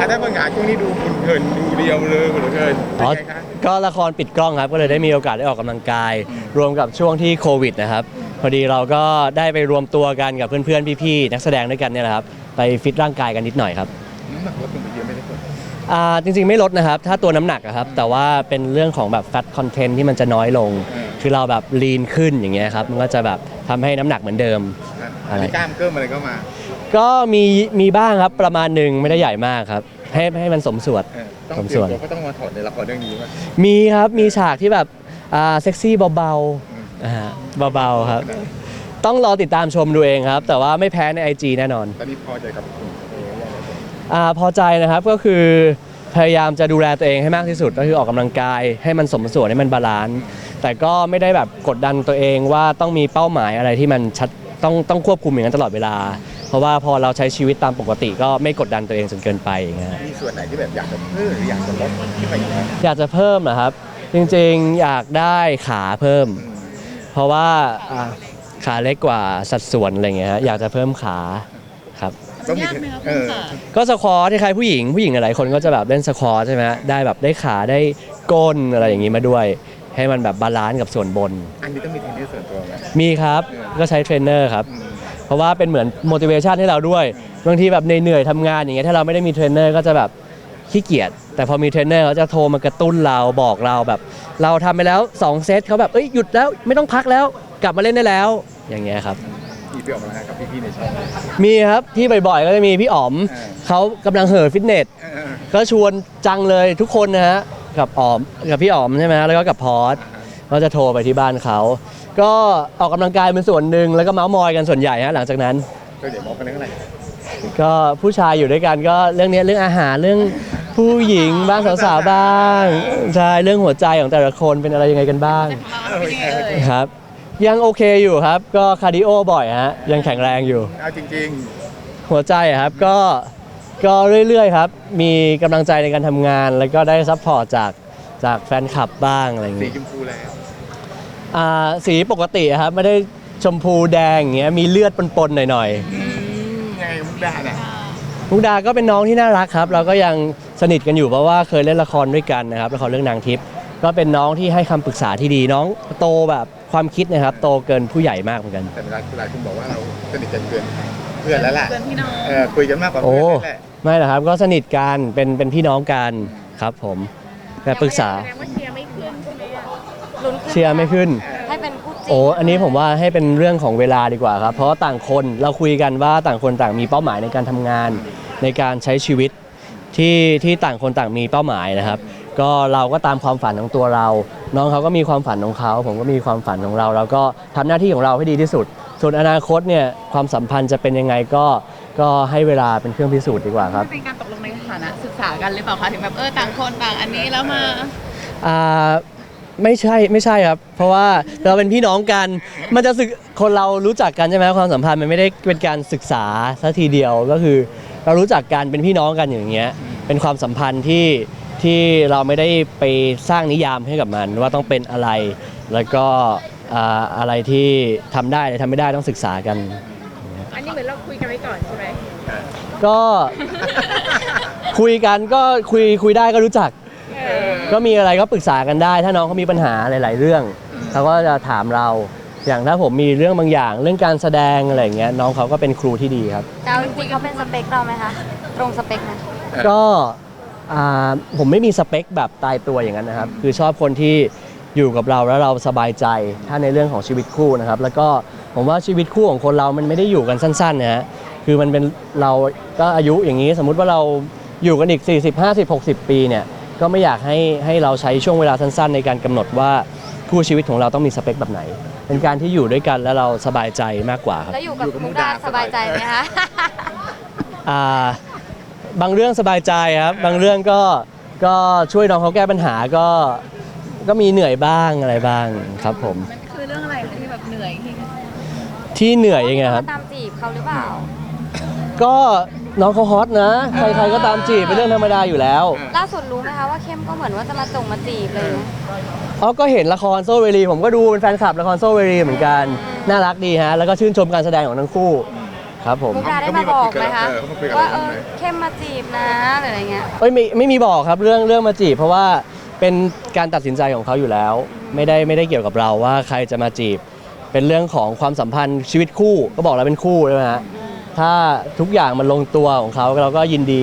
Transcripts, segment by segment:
ถ้าได้ผลงานช่วงนี้ดูหุ่นเหินดูเรียวเลยเหลือเกินเป็นอ๋อไงคะก็ละครปิดกล้องครับ ก็เลยได้มีโอกาสได้ออกกำลังกาย รวมกับช่วงที่โควิดนะครับ พอดีเราก็ได้ไปรวมตัวกันกับเพื่อนๆ พี่ๆ นักแสดงด้วยกันเนี่ยแหละครับ ไปฟิตร่างกายกันนิดหน่อยครับน้ำหนักลดลงไปเยอะไม่ได้ผลอ่าจริงๆไม่ลดนะครับ ถ้าตัวน้ำหนักอะครับ แต่ว่าเป็นเรื่องของแบบแฟตคอนเทนต์ที่มันจะน้อยลง คือเราแบบลีนขึ้นอย่างเงี้ยครับ มันก็จะแบบทำให้น้ำหนักเหมือนเดิม อะไร มีกล้ามเกิมอะไรก็มา ก็มีมีบ้างครับประมาณหนึ่งไม่ได้ใหญ่มากครับ ให้ให้มันสมส่วน เออต้องผมเตรีส่ยวมนตัวก็ต้องมาถอดในละครเรื่องนี้ว่ามีครับมีฉากที่แบบอ่าเซ็กซี่เบาๆอ่าเบาๆครับ ต้องรอติดตามชมดูเองครับ แต่ว่าไม่แพ้ใน IG แน่นอน ตอนนี้พอใจกับหุ่นตัวเองยังไงอาพอใจนะครับก็คือพยายามจะดูแลตัวเองให้มากที่สุดก็คือออกกำลังกาย ให้มันสมส่วนให้มันบาลานซ์แต่ก็ไม่ได้แบบกดดันตัวเองว่าต้องมีเป้าหมายอะไรที่มันชัดต้องต้องควบคุมอย่างนั้นตลอดเวลา เพราะว่าพอเราใช้ชีวิตตามปกติก็ไม่กดดันตัวเองจนเกินไปอย่างเงี้ยมีส่วนไหนที่แบบอยากจะเพิ่มหรืออยากจะลดขึ้นไปอีกไหมอยากจะเพิ่มนะครับ จริงๆอยากได้ขาเพิ่มอืมเพราะว่าอ่าขาเล็กกว่าสัดส่วนอะไรเงี้ยฮะอยากจะเพิ่มขาครับ ต้องมียากไหมคะเอคุณอค่ะก็สควอตคล้ายๆผู้หญิงผู้หญิงหลายๆคนก็จะแบบเล่นสควอตใช่ไหมฮะได้แบบได้ขาได้ก้นอะไรอย่างงี้มาด้วย ให้มันแบบบาลานซ์กับส่วนบน อันนี้ต้องมีเทรนเนอร์ส่วนตัวไหมมีครับก็ใช้เทรนเนอร์ครับ อืม เพราะว่าเป็นเหมือน motivation ให้เราด้วยบางทีแบบเหนื่อยๆทำงานอย่างเงี้ยถ้าเราไม่ได้มีเทรนเนอร์ก็จะแบบขี้เกียจแต่พอมีเทรนเนอร์เขาจะโทรมากระตุ้นเราบอกเราแบบ เราทำไปแล้ว 2 เซตเขาแบบเอ้ยหยุดแล้วไม่ต้องพักแล้วกลับมาเล่นได้แล้ว อย่างเงี้ยครับมีไปออกกำลังกายกับพี่ๆในช่อง มีครับที่บ่อยๆก็จะมีพี่อ๋อมเออ เขากำลังเห่อฟิตเนส เออก็ชวนจังเลยทุกคนนะฮะกับอ๋อมกับพี่อ๋อมใช่ไหมฮะแล้วก็กับพอสก็จะโทรไปที่บ้านเขา ก็ออกกำลังกายเป็นส่วนหนึ่งแล้วก็เมาส์มอยกันส่วนใหญ่ฮะหลังจากนั้น ก็เดี๋ยวมองกันเรื่องอะไรก็ผู้ชายอยู่ด้วยกันก็เรื่องเนี้ยเรื่องอาหารเรื่องผู้หญิงบ้างสาวๆบ้างใช่เรื่องหัวใจของแต่ละคนเป็นอะไรยังไงกันบ้างมาเป็นยังไงเอ่ยครับ ยังโอเคอยู่ครับ ก็คาร์ดิโอบ่อยฮะยังแข็งแรงอยู่ เอาจริงหัวใจอะครับก็ก็เรื่อยๆครับ มีกำลังใจในการทำงาน แล้วก็ได้ซัพพอร์ตจากจากแฟนคลับบ้างอะไรอย่างๆ สีงี้ชมพูแล้ว อ่าสีปกติอะครับไม่ได้ชมพูแดงอย่างเงี้ยมีเลือดปนๆหน่อยอืมไงมุกดาเนี่ยๆมุกดาก็เป็นน้องที่น่ารักครับ เราก็ยังสนิทกันอยู่เพราะว่าเคยเล่นละครด้วยกันนะครับละครเรื่องนางทิพย์ก็เป็นน้องที่ให้คำปรึกษาที่ดีน้องโตแบบความคิดนะครับ โตเกินผู้ใหญ่มากเหมือนกัน แต่เวลาหลายคนบอกว่าเราสนิทกันเกินเพื่อนแล้วแหละเพื่อนพี่น้อง เออคุยกันมากกว่าโอ้เพื่อนแล้วแหละไม่หรอกครับก็สนิทกันเป็นเป็นพี่น้องกันครับผมแต่ปรึกษา แสดงว่าเชียร์ไม่ขึ้นใช่ไหมอะ ลุ้นขึ้นเชียร์ไม่ขึ้น ให้เป็นคู่จริงโอ้อันนี้ผมว่าให้เป็นเรื่องของเวลาดีกว่าครับ เพราะว่าต่างคนเราคุยกันว่าต่างคนต่างมีเป้าหมายในการทำงาน ในการใช้ชีวิตที่ที่ต่างคนต่างมีเป้าหมายนะครับ ก็เราก็ตามความฝันของตัวเรา น้องเขาก็มีความฝันของเขา ผมก็มีความฝันของเราแล้วก็ทำหน้าที่ของเราให้ดีที่สุด ส่วนอนาคตเนี่ยความสัมพันธ์จะเป็นยังไงก็ก็ให้เวลาเป็นเครื่องพิสูจน์ดีกว่าครับ มันเป็นการตกลงในฐานะศึกษากันหรือเปล่าคะถึงแบบเออต่างคนต่างอันนี้แล้วมา อ่า ไม่ใช่ไม่ใช่ครับ เพราะว่าเราเป็นพี่น้องกัน มันจะศึกคนเรารู้จักกันใช่ไหมความสัมพันธ์มันไม่ได้เป็นการศึกษาซะทีเดียวก็คือ เรารู้จักกันเป็นพี่น้องกันอย่างเงี้ยเป็นความสัมพันธ์ที่ที่เราไม่ได้ไปสร้างนิยามให้กับมัน ว่าต้องเป็นอะไร แล้วก็อ่าอะไรที่ทำได้อะไรทำไม่ได้ต้องศึกษากัน อันนี้เหมือนเราคุยกันไว้ก่อนใช่ไหมก็ คุยกันก็คุยคุยได้ก็รู้จัก ก็มีอะไรก็ปรึกษากันได้ ถ้าน้องเขามีปัญหาหลาย ๆ เรื่องเขาก็จะถามเรา อย่างถ้าผมมีเรื่องบางอย่าง เรื่องการแสดงอะไรอย่างเงี้ยน้องเขาก็เป็นครูที่ดีครับ แต่เอาจริงๆเขาเป็นสเปคเราไหมคะ ตรงสเปคไหมก็อ่าผมไม่มีสเปคแบบตายตัวอย่างนั้นนะครับ คือชอบคนที่อยู่กับเราแล้วเราสบายใจ ถ้าในเรื่องของชีวิตคู่นะครับ แล้วก็ผมว่าชีวิตคู่ของคนเรามันไม่ได้อยู่กันสั้นๆนะฮะคือมันเป็นเราก็อายุอย่างนี้สมมุติว่าเราอยู่กันอีก 40 50 60 ปีเนี่ย ก็ไม่อยากให้ให้เราใช้ช่วงเวลาสั้นๆ ในการกำหนดว่าคู่ชีวิตของเราต้องมีสเปคแบบไหน เป็นการที่อยู่ด้วยกันแล้วเราสบายใจมากกว่าครับแล้วอยู่กับมุกดาสบายใจไหมคะ อ่าบางเรื่องสบายใจครับ บางเรื่องก็ก็ช่วยน้องเขาแก้ปัญหาก็ก็มีเหนื่อยบ้างอะไรบ้างครับผม มันคือเรื่องอะไรคะที่แบบเหนื่อยที่ที่เหนื่อยยังไงครับ ตามจีบเขาหรือเปล่า ก็ น้องเขาฮอตนะ ใครๆก็ตามจีบเป็นเรื่องธรรมดาอยู่แล้ว ล่าสุดรู้ไหมคะว่าเข้มก็เหมือนว่าจะมาจงมาจีบเลยนะเขาก็เห็นละครโซเวรี ผมก็ดูเป็นแฟนคลับละครโซเวรีเหมือนกัน น่ารักดีฮะ แล้วก็ชื่นชมการแสดงของทั้งคู่ ครับผม มุกดาได้มาบอกไหมคะเออเขามาคุยกับว่าเราเอบ้างอไหม เข้มมาจีบนะหรืออะไรเงี้ย เอ้ยไม่ไม่มีบอกครับเรื่องเรื่องมาจีบเพราะว่าเป็นการตัดสินใจของเขาอยู่แล้ว ไม่ได้ไม่ได้เกี่ยวกับเราว่าใครจะมาจีบ เป็นเรื่องของความสัมพันธ์ชีวิตคู่ก็บอกแล้วเป็นคู่ใช่ไหมฮะ ถ้าทุกอย่างมันลงตัวของเขาเราก็ยินดี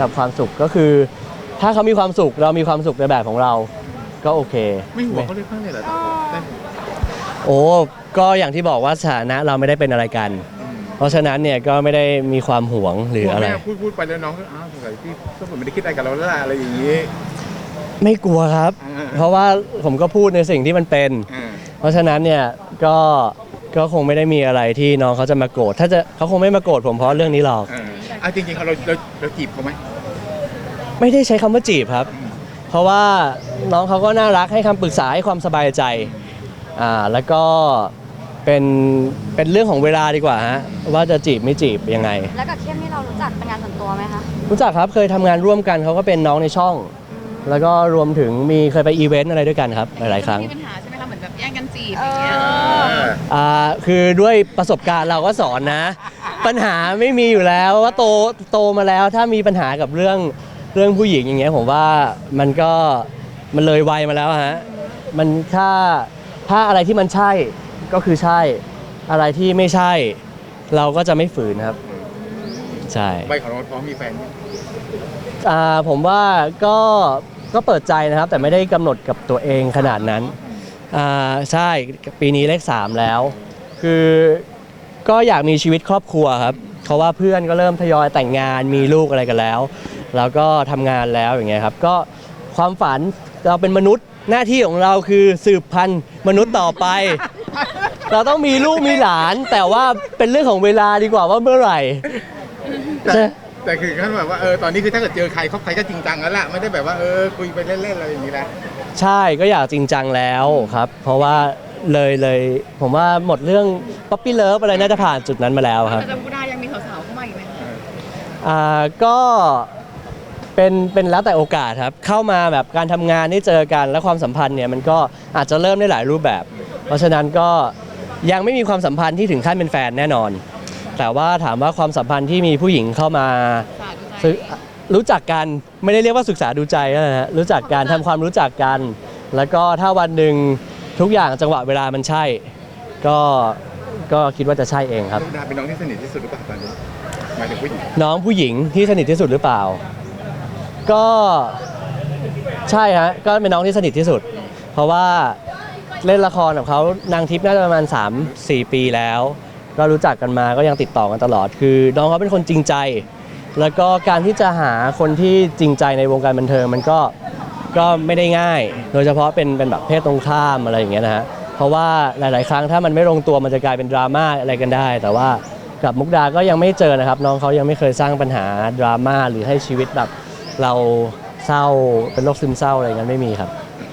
กับความสุขก็คือ ถ้าเขามีความสุขเรามีความสุขในแบบของเรา ก็โอเค ไม่ห่วงเขาเลยบ้างเลยเหรออ๋อได้โอ้ก็อย่างที่บอกว่าสถานะเราไม่ได้เป็นอะไรกันอืมเพราะฉะนั้นเนี่ยก็ไม่ได้มีความหวงหรืออะไร แม่พูดพูดไปแล้วน้องก็อ้าวสงสัยพี่ก็ผมไม่ได้คิดอะไรกับเราแล้วล่ะอะไรอย่างนี้ ไม่กลัวครับ อ่า เพราะว่าผมก็พูดในสิ่งที่มันเป็น อ่าเพราะฉะนั้นเนี่ยก็ ก็คงไม่ได้มีอะไรที่น้องเขาจะมาโกรธถ้าจะเขาคงไม่มาโกรธผมเพราะเรื่องนี้หรอกอ่าอะจริงๆเขาเราเราเราจีบเขาไหมไม่ได้ใช้คำว่าจีบครับ เพราะว่าน้องเขาก็น่ารักให้คำปรึกษาให้ความสบายใจอ่าแล้วก็เป็นเป็นเรื่องของเวลาดีกว่าฮะว่าจะจีบไม่จีบยังไง แล้วกับเข้มนี่เรารู้จักเป็นงานส่วนตัวไหมคะรู้จักครับเคยทำงานร่วมกันเขาก็เป็นน้องในช่อง แล้วก็รวมถึงมีเคยไปอีเวนต์อะไรด้วยกันครับหลายๆครั้ง มีปัญหาใช่ ออย่างเงี้ยออ่าคือด้วยประสบการณ์เราก็สอนนะ ปัญหาไม่มีอยู่แล้วว่าโตโตมาแล้วถ้ามีปัญหากับเรื่องเรื่องผู้หญิงอย่างเงี้ยผมว่ามันก็มันเลยวัยมาแล้วฮะมันถ้าถ้าอะไรที่มันใช่ก็คือใช่อะไรที่ไม่ใช่ เราก็จะไม่ฝืนครับ ใช่ ใบของเราพร้อมมีแฟนไหมอ่าผมว่าก็ก็เปิดใจนะครับ แต่ไม่ได้กำหนดกับตัวเองขนาดนั้น อ่าใช่ปีนี้เลข 3 แล้ว คือก็อยากมีชีวิตครอบครัวครับเพราะว่าเพื่อนก็เริ่มทยอยแต่งงานมีลูกอะไรกันแล้ว แล้วก็ทำงานแล้วอย่างเงี้ยครับก็ความฝันเราเป็นมนุษย์หน้าที่ของเราคือสืบพันธุ์มนุษย์ต่อไป เราต้องมีลูกมีหลาน แต่ว่าเป็นเรื่องของเวลาดีกว่าว่าเมื่อไหร่ แต่ใช่ แต่คือขั้นแบบว่าเออตอนนี้คือถ้าเกิดเจอใครคบใครก็จริงจังแล้วล่ะไม่ได้แบบว่าเออคุยไปเล่นๆอะไรอย่างนี้นะใช่ก็อยากจริงจังแล้วครับ เพราะว่าเลยเลยผมว่าหมดเรื่องป๊อปปี้เลิฟอะไรน่าจะผ่านจุดนั้นมาแล้วครับแต่มุกดายังมีสาวๆเข้ามาอีกไหมคะอ่าก็เป็นเป็นแล้วแต่โอกาสครับ เข้ามาแบบการทำงานได้เจอกันและความสัมพันธ์เนี่ยมันก็อาจจะเริ่มได้หลายรูปแบบ เพราะฉะนั้นก็ยังไม่มีความสัมพันธ์ที่ถึงขั้นเป็นแฟนแน่นอน แต่ว่าถามว่าความสัมพันธ์ที่มีผู้หญิงเข้ามาสาดูใจศึกรู้จักกันไม่ได้เรียกว่าศึกษาดูใจนะฮะรู้จักการทำความรู้จักกัน แล้วก็ถ้าวันหนึ่งทุกอย่างจังหวะเวลามันใช่ ก็ก็คิดว่าจะใช่เองครับลูกดาเป็นน้องที่สนิทที่สุดหรือเปล่าตอนนี้หมายถึงผู้หญิงน้องผู้หญิงที่สนิทที่สุดหรือเปล่า ก็ใช่ฮะก็เป็นน้องที่สนิทที่สุด เพราะว่าเล่นละครกับเขานางทิพย์น่าจะประมาณ 3-4 ปีแล้ว ก็รู้จักกันมาก็ยังติดต่อกันตลอด คือน้องเขาเป็นคนจริงใจ แล้วก็การที่จะหาคนที่จริงใจในวงการบันเทิงมันก็ก็ไม่ได้ง่าย โดยเฉพาะเป็นเป็นแบบเพศตรงข้ามอะไรอย่างเงี้ยนะฮะเพราะว่าหลาย ๆ ครั้งถ้ามันไม่ลงตัวมันจะกลายเป็นดราม่าอะไรกันได้ แต่ว่ากับมุกดาก็ยังไม่เจอนะครับ น้องเขายังไม่เคยสร้างปัญหาดราม่าหรือให้ชีวิตแบบเราเศร้าเป็นโรคซึมเศร้าอะไรอย่างนั้นไม่มีครับ